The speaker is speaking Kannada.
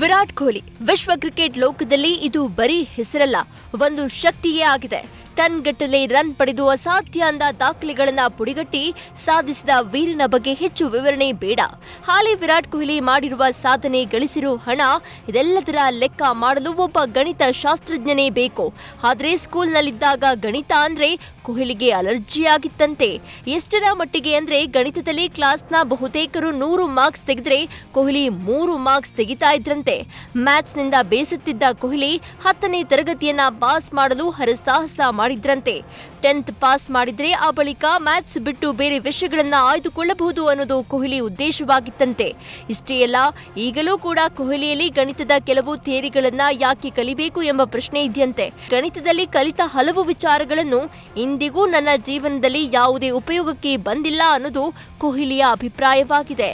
ವಿರಾಟ್ ಕೊಹ್ಲಿ ವಿಶ್ವ ಕ್ರಿಕೆಟ್ ಲೋಕದಲ್ಲಿ ಇದು ಬರೀ ಹೆಸರಲ್ಲ ಒಂದು ಶಕ್ತಿಯೇ ಆಗಿದೆ. ಟನ್ ಗಟ್ಟಲೆ ರನ್ ಪಡೆದು ಅಸಾಧ್ಯ ಅಂದ ದಾಖಲೆಗಳನ್ನು ಪುಡಿಗಟ್ಟಿ ಸಾಧಿಸಿದ ವೀರನ ಬಗ್ಗೆ ಹೆಚ್ಚು ವಿವರಣೆ ಬೇಡ. ಹಾಲಿ ವಿರಾಟ್ ಕೊಹ್ಲಿ ಮಾಡಿರುವ ಸಾಧನೆ ಗಳಿಸಿರೋ ಹಣ ಇದೆಲ್ಲದರ ಲೆಕ್ಕ ಮಾಡಲು ಒಬ್ಬ ಗಣಿತ ಶಾಸ್ತ್ರಜ್ಞನೇ ಬೇಕು. ಆದರೆ ಸ್ಕೂಲ್ನಲ್ಲಿದ್ದಾಗ ಗಣಿತ ಅಂದ್ರೆ ಕೊಹ್ಲಿಗೆ ಅಲರ್ಜಿ ಆಗಿತ್ತಂತೆ. ಎಷ್ಟರ ಮಟ್ಟಿಗೆ ಅಂದ್ರೆ ಗಣಿತದಲ್ಲಿ ಕ್ಲಾಸ್ನ ಬಹುತೇಕರು ನೂರು ಮಾರ್ಕ್ಸ್ ತೆಗೆದ್ರೆ ಕೊಹ್ಲಿ ಮೂರು ಮಾರ್ಕ್ಸ್ ತೆಗಿತಾ ಇದ್ರಂತೆ. ಮ್ಯಾಥ್ಸ್ನಿಂದ ಬೇಸತ್ತಿದ್ದ ಕೊಹ್ಲಿ ಹತ್ತನೇ ತರಗತಿಯನ್ನ ಪಾಸ್ ಮಾಡಲು ಹರಸಾಹಸ ಮಾಡಿದ್ರಂತೆ. ಟೆಂತ್ ಪಾಸ್ ಮಾಡಿದರೆ ಆ ಬಳಿಕ ಮ್ಯಾಥ್ಸ್ ಬಿಟ್ಟು ಬೇರೆ ವಿಷಯಗಳನ್ನು ಆಯ್ದುಕೊಳ್ಳಬಹುದು ಅನ್ನೋದು ಕೊಹ್ಲಿ ಉದ್ದೇಶವಾಗಿತ್ತಂತೆ. ಇಷ್ಟೇ ಅಲ್ಲ, ಈಗಲೂ ಕೂಡ ಕೊಹ್ಲಿಯಲ್ಲಿ ಗಣಿತದ ಕೆಲವು ಥಿಯರಿಗಳನ್ನ ಯಾಕೆ ಕಲಿಬೇಕು ಎಂಬ ಪ್ರಶ್ನೆ ಇದೆಯಂತೆ. ಗಣಿತದಲ್ಲಿ ಕಲಿತ ಹಲವು ವಿಚಾರಗಳನ್ನು ಇಂದಿಗೂ ನನ್ನ ಜೀವನದಲ್ಲಿ ಯಾವುದೇ ಉಪಯೋಗಕ್ಕೆ ಬಂದಿಲ್ಲ ಅನ್ನೋದು ಕೊಹ್ಲಿಯ ಅಭಿಪ್ರಾಯವಾಗಿದೆ.